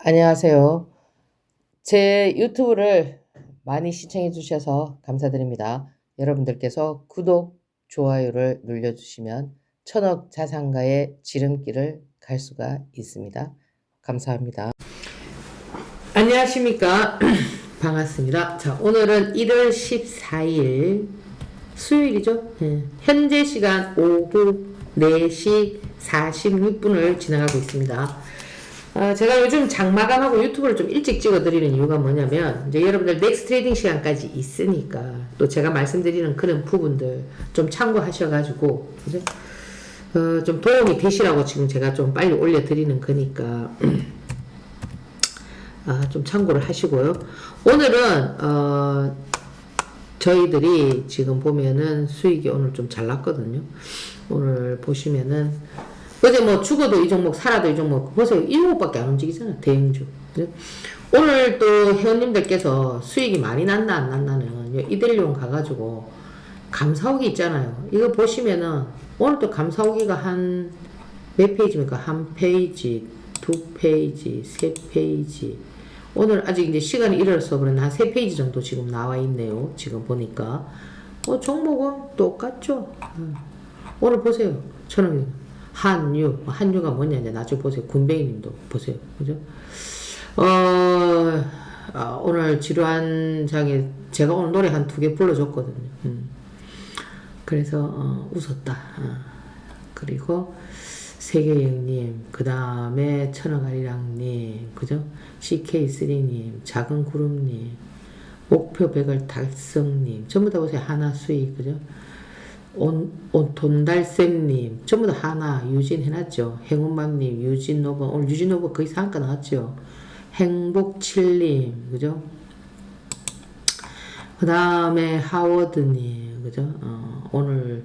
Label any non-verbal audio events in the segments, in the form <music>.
안녕하세요. 제 유튜브를 많이 시청해 주셔서 감사드립니다. 여러분들께서 구독, 좋아요를 눌러주시면 천억 자산가의 지름길을 갈 수가 있습니다. 감사합니다. 안녕하십니까. <clears throat> 반갑습니다. 자, 오늘은 1월 14일 수요일이죠. 예. 현재 시간 오후 4시 46분을 지나가고 있습니다. 어, 제가 요즘 장마감하고 유튜브를 좀 일찍 찍어드리는 이유가 뭐냐면, 이제 여러분들 넥스 트레이딩 시간까지 있으니까, 또 제가 말씀드리는 그런 부분들 좀 참고하셔가지고, 그죠? 어, 좀 도움이 되시라고 지금 제가 좀 빨리 올려드리는 거니까, 아, 좀 참고를 하시고요. 오늘은, 어, 저희들이 지금 보면은 수익이 오늘 좀 잘 났거든요. 오늘 보시면은, 어제 뭐 죽어도 이 종목, 살아도 이 종목, 보세요. 이 종목밖에 안 움직이잖아. 대형주. 그죠? 오늘 또 회원님들께서 수익이 많이 났나 안 났나는 이들용 가가지고 감사오기 있잖아요. 이거 보시면은 오늘 또 감사오기가 한 몇 페이지입니까? 한 페이지, 두 페이지, 세 페이지. 오늘 아직 이제 시간이 이르러서 그런데 한 세 페이지 정도 지금 나와 있네요. 지금 보니까. 어, 종목은 똑같죠? 음. 오늘 보세요. 저는 한유, 한유가 뭐냐, 이제 나중에 보세요. 군뱅이 님도 보세요. 그죠? 어, 아, 오늘 지루한 장에 제가 오늘 노래 한 두 개 불러줬거든요. 음. 그래서, 어, 웃었다. 어. 그리고, 세계영님, 그 다음에 천하가리랑님, 그죠? CK3님, 작은 구름님, 목표 백을 달성님, 전부 다 보세요. 하나 수익, 그죠? 온, 온, 돈달쌤님, 전부 다 하나, 유진 해놨죠. 행운맘님, 유진 노버, 오늘 유진 노버 거의 상가 나왔죠. 행복칠님, 그죠? 그 다음에 하워드님, 그죠? 어, 오늘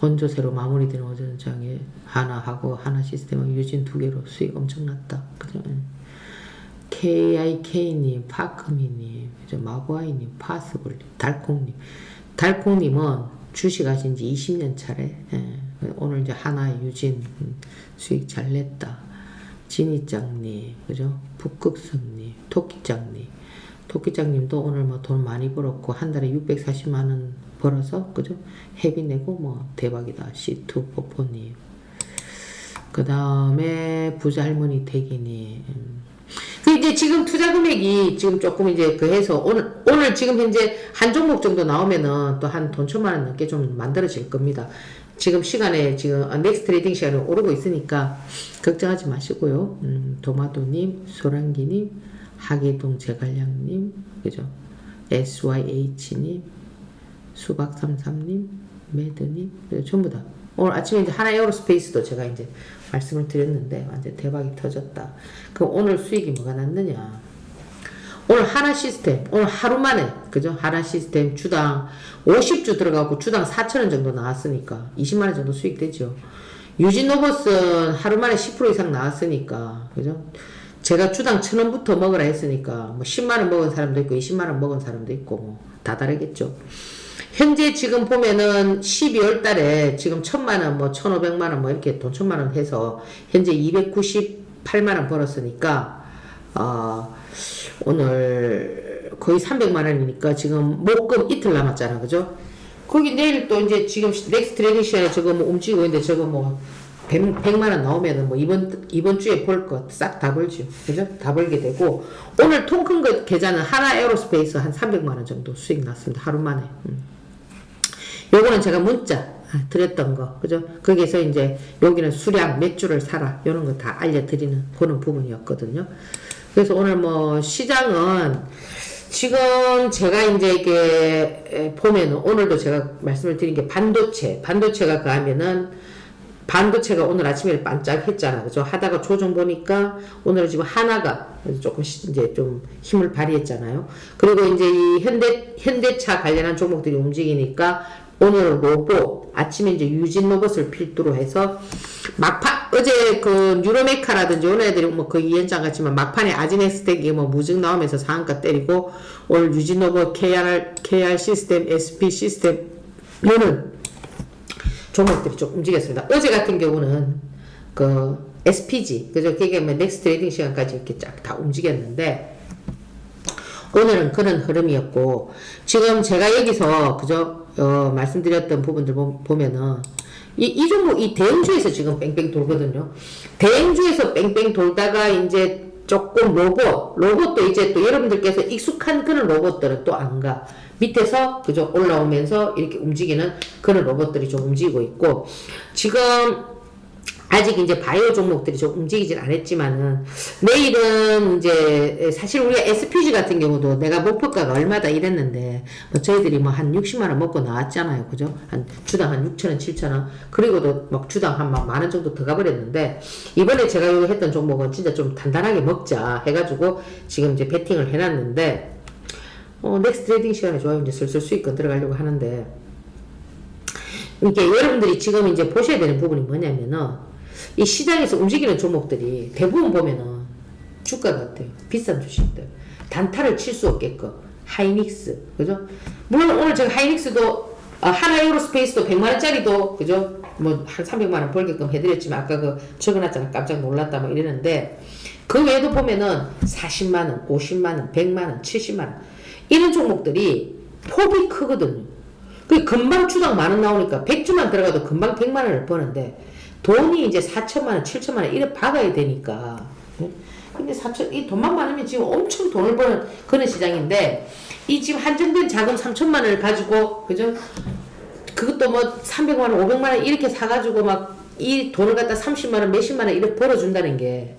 원조세로 마무리되는 오전장에 하나 하고 하나 시스템은 유진 두 개로 수익 엄청 났다. 그죠? KIK님, 파크미님, 그죠? 마구아이님, 파스블님, 달콩님. 달콩님은 주식 하신 지 20년 차래. 예. 오늘 이제 하나 유진 음, 수익 잘 냈다. 진이짱님, 그죠? 북극성님, 토끼짱님. 토끼짱님도 오늘 뭐 돈 많이 벌었고, 한 달에 640만 원 벌어서, 그죠? 회비 내고 뭐 대박이다. C2 포포님. 그 다음에 부자 할머니 대기님. 그 이제 지금 투자 금액이 지금 조금 이제 그 해서 오늘 오늘 지금 현재 한 종목 정도 나오면은 또 한 돈 천만 원 넘게 좀 만들어질 겁니다. 지금 시간에 지금 넥스 트레이딩 시간에 오르고 있으니까 걱정하지 마시고요. 음, 도마도님, 소랑기님, 하계동 제갈량님, 그죠? SYH님, 수박삼삼님, 매드님, 전부 다. 오늘 아침에 이제 하나 에어로스페이스도 제가 이제 말씀을 드렸는데 완전 대박이 터졌다. 그럼 오늘 수익이 뭐가 났느냐? 오늘 하나 시스템, 오늘 하루 만에, 그죠? 하나 시스템 주당 50주 들어가고 주당 4천원 정도 나왔으니까 20만원 정도 수익 되죠. 유진노버스는 하루 만에 10% 이상 나왔으니까, 그죠? 제가 주당 1000원부터 먹으라 했으니까, 뭐 10만원 먹은 사람도 있고, 20만원 먹은 사람도 있고, 뭐, 다 다르겠죠. 현재 지금 보면은 12월 달에 지금 1000만원, 뭐 1500만원, 뭐 이렇게 돈 1000만원 해서 현재 298만원 벌었으니까, 어, 오늘 거의 300만원이니까 지금 목금 이틀 남았잖아. 그죠? 거기 내일 또 이제 지금 넥스트 시간에 저거 뭐 움직이고 있는데 저거 뭐 100, 100만원 나오면은 뭐 이번, 이번 주에 벌거싹다 벌죠. 그죠? 다 벌게 되고, 오늘 통큰거 계좌는 하나 에어로스페이스 한 300만원 정도 수익 났습니다. 하루 만에. 음. 요거는 제가 문자 드렸던 거, 그죠? 거기에서 이제 여기는 수량 몇 주를 사라, 이런 거 다 알려드리는 그런 부분이었거든요. 그래서 오늘 뭐 시장은 지금 제가 이제 이게 보면 오늘도 제가 말씀을 드린 게 반도체, 반도체가 가면은 반도체가 오늘 아침에 반짝했잖아. 그죠? 하다가 조정 보니까 오늘 지금 하나가 조금 이제 좀 힘을 발휘했잖아요. 그리고 이제 이 현대, 현대차 관련한 종목들이 움직이니까 오늘 로봇, 아침에 이제 유진 로봇을 필두로 해서 막판, 어제 그 뉴로메카라든지 오늘 애들이 뭐그 이현장 같지만 막판에 아지네스텍이 뭐 무증 나오면서 상한가 때리고 오늘 유진 로봇, KR, KR 시스템, SP 시스템, 이는 종목들이 좀 움직였습니다. 어제 같은 경우는 그 SPG 그죠? 그게 뭐 넥스트 트레이딩 시간까지 이렇게 쫙 다 움직였는데 오늘은 그런 흐름이었고 지금 제가 여기서 그죠? 어, 말씀드렸던 부분들 보, 보면은 이, 이 종목 이 대형주에서 지금 뺑뺑 돌거든요. 대형주에서 뺑뺑 돌다가 이제 조금 로봇, 로봇도 이제 또 여러분들께서 익숙한 그런 로봇들은 또 안 가. 밑에서 그죠 올라오면서 이렇게 움직이는 그런 로봇들이 좀 움직이고 있고 지금 아직 이제 바이오 종목들이 좀 움직이진 않았지만은 내일은 이제 사실 우리가 SPG 같은 경우도 내가 목표가가 얼마다 이랬는데 뭐 저희들이 뭐 한 60만 원 먹고 나왔잖아요. 그죠? 한 주당 한 6천 원, 7천 원. 그리고도 막 주당 한만 원 정도 더 가버렸는데 이번에 제가 이거 했던 종목은 진짜 좀 단단하게 먹자 해 가지고 지금 이제 베팅을 해 놨는데 어, 넥스트 트레이딩 시간에 좋아요. 이제 슬슬 수익권 들어가려고 하는데 이게 여러분들이 지금 이제 보셔야 되는 부분이 뭐냐면은 이 시장에서 움직이는 종목들이 대부분 보면은 주가 같아요. 비싼 주식들. 단타를 칠 수 없게끔. 하이닉스. 그죠? 물론 오늘 제가 하이닉스도 아, 하나 에어로스페이스도 100만원짜리도, 그죠? 뭐, 한 300만원 벌게끔 해드렸지만, 아까 그 적어놨잖아. 깜짝 놀랐다, 뭐 이랬는데, 그 외에도 보면은 40만원, 50만원, 100만원, 70만원. 이런 종목들이 폭이 크거든요. 그 금방 주당 만원 나오니까 100주만 들어가도 금방 100만 원을 버는데, 돈이 이제 4천만 원, 7천만 원 이래 박아야 되니까. 예? 근데 4천, 이 돈만 많으면 지금 엄청 돈을 버는 그런 시장인데, 이 지금 한정된 자금 3천만 원을 가지고, 그죠? 그것도 뭐 300만 원, 500만 원 이렇게 사 가지고 막 이 돈을 갖다 30만 원, 몇십만 원 이렇게 벌어 준다는 게,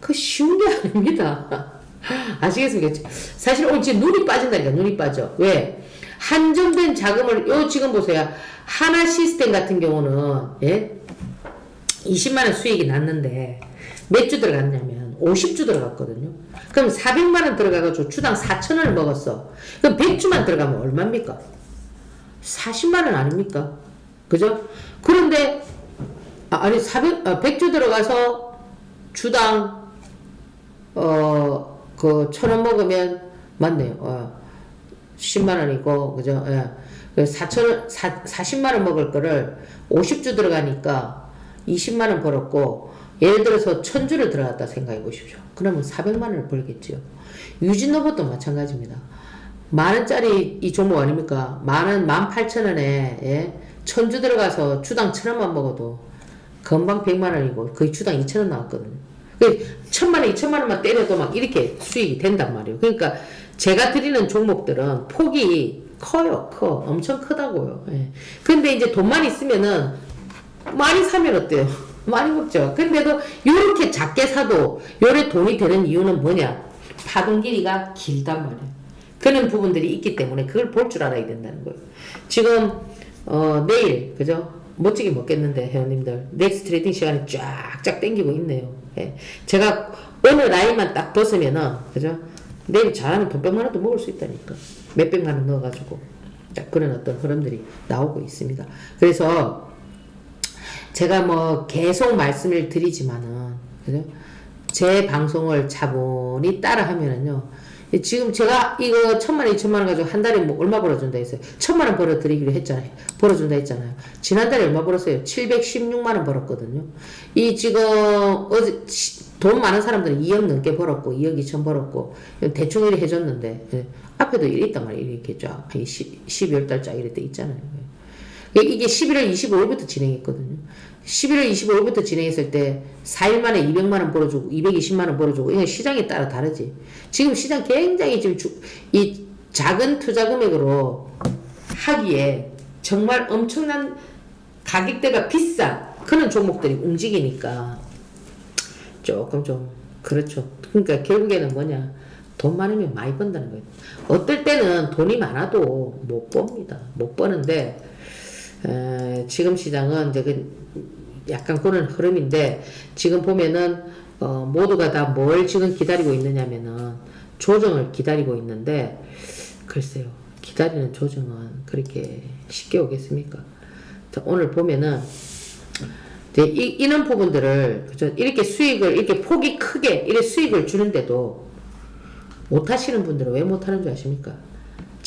그 쉬운 게 아닙니다. <laughs> 아시겠습니까? 사실 오늘 지금 눈이 빠진다니까, 눈이 빠져. 왜? 한정된 자금을, 요 지금 보세요. 하나 시스템 같은 경우는, 예? 20만원 수익이 났는데, 몇 주 들어갔냐면, 50주 들어갔거든요. 그럼 400만원 들어가가지고 주당 4천원을 먹었어. 그럼 100주만 들어가면 얼마입니까? 40만원 아닙니까? 그죠? 그런데, 아, 아니, 400, 아, 100주 들어가서 주당, 어, 그, 천 원 먹으면, 맞네요. 어, 10만 원이고, 그죠? 예. 그 4천, 4, 40만 원 먹을 거를 50주 들어가니까 20만 원 벌었고, 예를 들어서 천주를 들어갔다 생각해 보십시오. 그러면 400만 원을 벌겠지요. 유진 로봇도 마찬가지입니다. 만 원짜리 이 종목 아닙니까? 만 원, 만 팔천 원에, 예? 천주 들어가서 주당 천 원만 먹어도 금방 100만원이고, 거의 주당 2천원 나왔거든요. 그 천만 원, 이천만 원만 때려도 막 이렇게 수익이 된단 말이에요. 그러니까 제가 드리는 종목들은 폭이 커요, 커. 엄청 크다고요. 예. 근데 이제 돈만 있으면은 많이 사면 어때요? <laughs> 많이 먹죠. 근데도 요렇게 작게 사도 요래 돈이 되는 이유는 뭐냐? 파동 길이가 길단 말이에요. 그런 부분들이 있기 때문에 그걸 볼 줄 알아야 된다는 거예요. 지금 어 내일 그죠? 멋지게 먹겠는데 회원님들 넥스트 트레이딩 시간이 쫙쫙 땡기고 있네요. 예. 제가 오늘 라인만 딱 벗으면은 그죠? 내일 잘하면 돈 백만 원도 먹을 수 있다니까. 몇 백만 원 넣어가지고 딱 그런 어떤 흐름들이 나오고 있습니다. 그래서 제가 뭐 계속 말씀을 드리지만은 그죠? 제 방송을 차분히 따라 하면은요. 지금 제가 이거 천만 원, 이천만 원 가지고 한 달에 뭐 얼마 벌어준다 했어요. 천만 원 벌어드리기로 했잖아요. 벌어준다 했잖아요. 지난달에 얼마 벌었어요? 716만 원 벌었거든요. 이 지금 어제 시- 돈 많은 사람들은 2억 넘게 벌었고 2억 2천 벌었고 대충 이렇게 해줬는데 예. 앞에도 이래 있단 말이에요. 이렇게 쫙 12월 달짜 이럴 때 있잖아요. 예. 이게 11월 25일부터 진행했거든요. 11월 25일부터 진행했을 때 4일 만에 200만 원 벌어주고 220만 원 벌어주고 이건 시장에 따라 다르지. 지금 시장 굉장히 지금 주, 이 작은 투자 금액으로 하기에 정말 엄청난 가격대가 비싼 그런 종목들이 움직이니까 조금 좀 그렇죠. 그러니까 결국에는 뭐냐 돈 많으면 많이 번다는 거예요. 어떨 때는 돈이 많아도 못 봅니다. 못 버는데 에, 지금 시장은 이제 그 약간 그런 흐름인데 지금 보면은 어, 모두가 다 뭘 지금 기다리고 있느냐면은 조정을 기다리고 있는데 글쎄요 기다리는 조정은 그렇게 쉽게 오겠습니까? 자, 오늘 보면은 이, 이런 부분들을 그죠? 이렇게 수익을 이렇게 폭이 크게 이렇게 수익을 주는데도 못 하시는 분들은 왜 못 하는 줄 아십니까?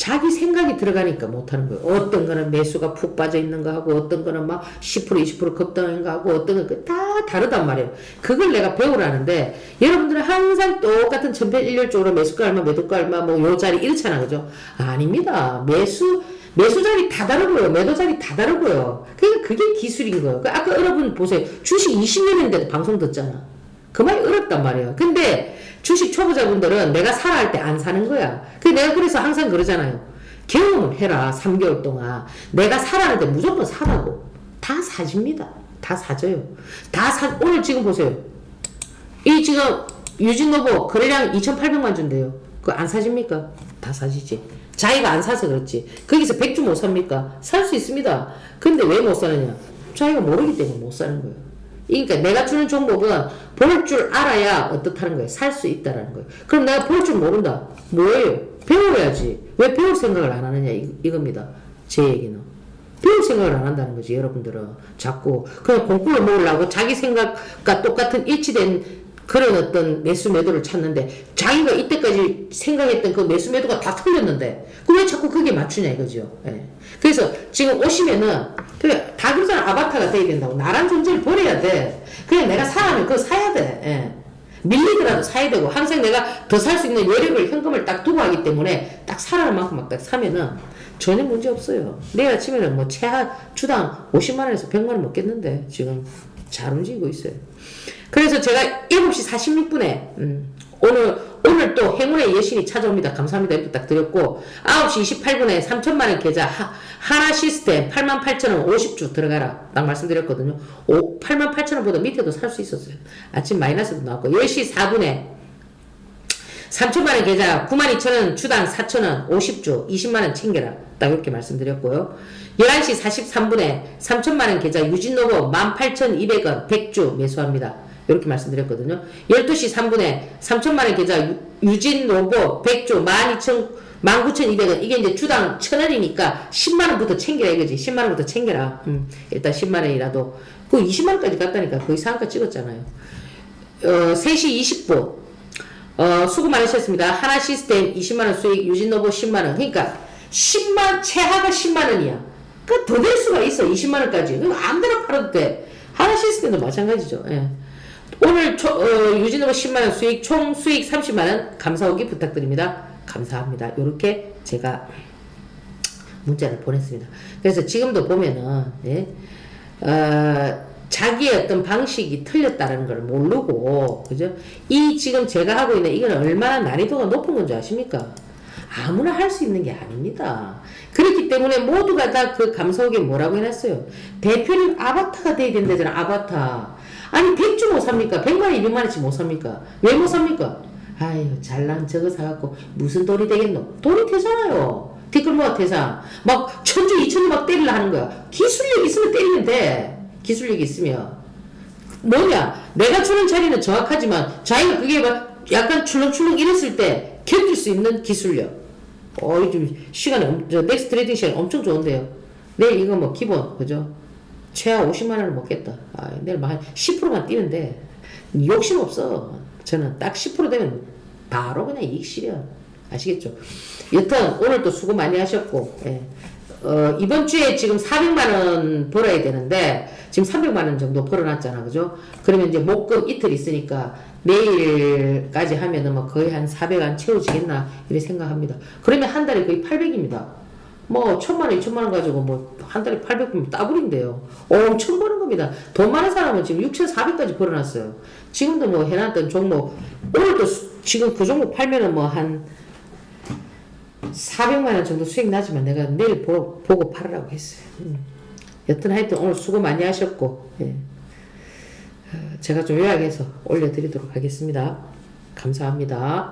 자기 생각이 들어가니까 못하는 거예요. 어떤 거는 매수가 푹 빠져 있는 거 하고, 어떤 거는 막 10% 20% 급등한 거 하고, 어떤 건다 다르단 말이에요. 그걸 내가 배우라는데, 여러분들은 항상 똑같은 천편일률적으로 매수가 얼마, 매도가 얼마, 뭐 요 자리 이렇잖아, 그죠? 아닙니다. 매수, 매수 자리 다 다르고요. 매도 자리 다 다르고요. 그러니까 그게 기술인 거예요. 그 아까 여러분 보세요. 주식 20년인데도 방송 듣잖아. 그 말이 어렵단 말이에요. 근데 주식 초보자분들은 내가 사라 할 때 안 사는 거야. 그 내가 그래서 항상 그러잖아요. 경험을 해라. 3개월 동안. 내가 사라는데 무조건 사라고. 다 사집니다. 다 사져요. 다 사, 오늘 지금 보세요. 이 지금 유진노보 거래량 2,800만 준대요. 그거 안 사집니까? 다 사지지. 자기가 안 사서 그렇지. 거기서 100주 못 삽니까? 살 수 있습니다. 근데 왜 못 사느냐? 자기가 모르기 때문에 못 사는 거예요. 그러니까 내가 주는 종목은 볼 줄 알아야 어떻다는 거예요. 살 수 있다라는 거예요. 그럼 내가 볼 줄 모른다. 뭐예요? 배워야지. 왜 배울 생각을 안 하느냐 이, 이겁니다. 제 얘기는. 배울 생각을 안 한다는 거지 여러분들은 자꾸 그냥 공꾸를 먹으려고 자기 생각과 똑같은 일치된 그런 어떤 매수 매도를 찾는데 자기가 이때까지 생각했던 그 매수 매도가 다 틀렸는데 그 왜 자꾸 그게 맞추냐 이거죠. 예. 그래서 지금 오시면은 그래 다 그러잖아 아바타가 돼야 된다고 나란 존재를 버려야 돼. 그냥 내가 사라면 그거 사야 돼. 예. 밀리더라도 사야 되고 항상 내가 더 살 수 있는 여력을 현금을 딱 두고 하기 때문에 딱 사라는 만큼 막 딱 사면은 전혀 문제 없어요. 내일 아침에는 뭐 최하 주당 50만 원에서 100만 원 먹겠는데 지금 잘 움직이고 있어요. 그래서 제가 7시 46분에 음, 오늘 오늘 또 행운의 여신이 찾아옵니다. 감사합니다. 이렇게 딱 드렸고 9시 28분에 3천만 원 계좌 하, 하나 시스템 8만 8천 원 50주 들어가라. 딱 말씀드렸거든요. 오, 8만 8천 원보다 밑에도 살 수 있었어요. 아침 마이너스도 나왔고 10시 4분에 3천만원 계좌 92,000원 주당 4천원 50주 20만원 챙겨라 딱 이렇게 말씀드렸고요 11시 43분에 3천만원 계좌 유진노보 18,200원 100주 매수합니다 이렇게 말씀드렸거든요 12시 3분에 3천만원 계좌 유- 유진노보 100주 12,000 19,200원 이게 이제 주당 1,000원이니까 10만원부터 챙겨라 이거지 10만원부터 챙겨라 음, 일단 10만원이라도 그 20만원까지 갔다니까 거의 상한가 찍었잖아요 어, 3시 20분 어, 수고 많으셨습니다. 하나 시스템 20만원 수익, 유진노보 10만원. 그러니까 10만, 최하가 10만원이야. 그더될 수가 있어. 20만원까지. 그럼 아무데나 팔아도 돼. 하나 시스템도 마찬가지죠. 예. 오늘 초, 어, 유진노보 10만원 수익, 총 수익 30만원 감사오기 부탁드립니다. 감사합니다. 요렇게 제가 문자를 보냈습니다. 그래서 지금도 보면은, 예, 어, 자기의 어떤 방식이 틀렸다는 걸 모르고, 그죠? 이 지금 제가 하고 있는 이건 얼마나 난이도가 높은 건지 아십니까? 아무나 할 수 있는 게 아닙니다. 그렇기 때문에 모두가 다 그 감사옥에 뭐라고 해놨어요? 대표님 아바타가 돼야 된다잖아, 아바타. 아니, 100주 못 삽니까? 100만원, 200만원치 못 삽니까? 왜 못 삽니까? 아유, 잘난 저거 사갖고 무슨 돈이 되겠노? 돈이 되잖아요. 댓글 모아 대상. 막 천주, 이천주 막 때리려 하는 거야. 기술력 있으면 때리면 돼. 기술력이 있으면. 뭐냐? 내가 주는 자리는 정확하지만 자기가 그게 막 약간 출렁출렁 이랬을 때 견딜 수 있는 기술력. 어, 좀 시간이, 엄- 저 넥스트 트레이딩 시간 엄청 좋은데요. 내일 이거 뭐 기본, 그죠? 최하 50만 원을 먹겠다. 아, 내일 뭐한 10%만 뛰는데 욕심 없어. 저는 딱 10% 되면 바로 그냥 이익 실현. 아시겠죠? 여튼 오늘 또 수고 많이 하셨고, 예. 어, 이번 주에 지금 400만 원 벌어야 되는데 지금 300만 원 정도 벌어놨잖아, 그죠? 그러면 이제 목금 이틀 있으니까 내일까지 하면은 뭐 거의 한 400안 채워지겠나 이렇게 생각합니다. 그러면 한 달에 거의 800입니다. 뭐 천만 원, 이천만 원 가지고 뭐 한 달에 800면 따블인데요. 엄청 버는 겁니다. 돈 많은 사람은 지금 6,400까지 벌어놨어요. 지금도 뭐 해놨던 종목 오늘도 수- 지금 그 종목 팔면은 뭐 한 400만 원 정도 수익 나지만 내가 내일 보, 보고 팔으라고 했어요. 음. 여튼 하여튼 오늘 수고 많이 하셨고 예. 어, 제가 좀 요약해서 올려드리도록 하겠습니다. 감사합니다.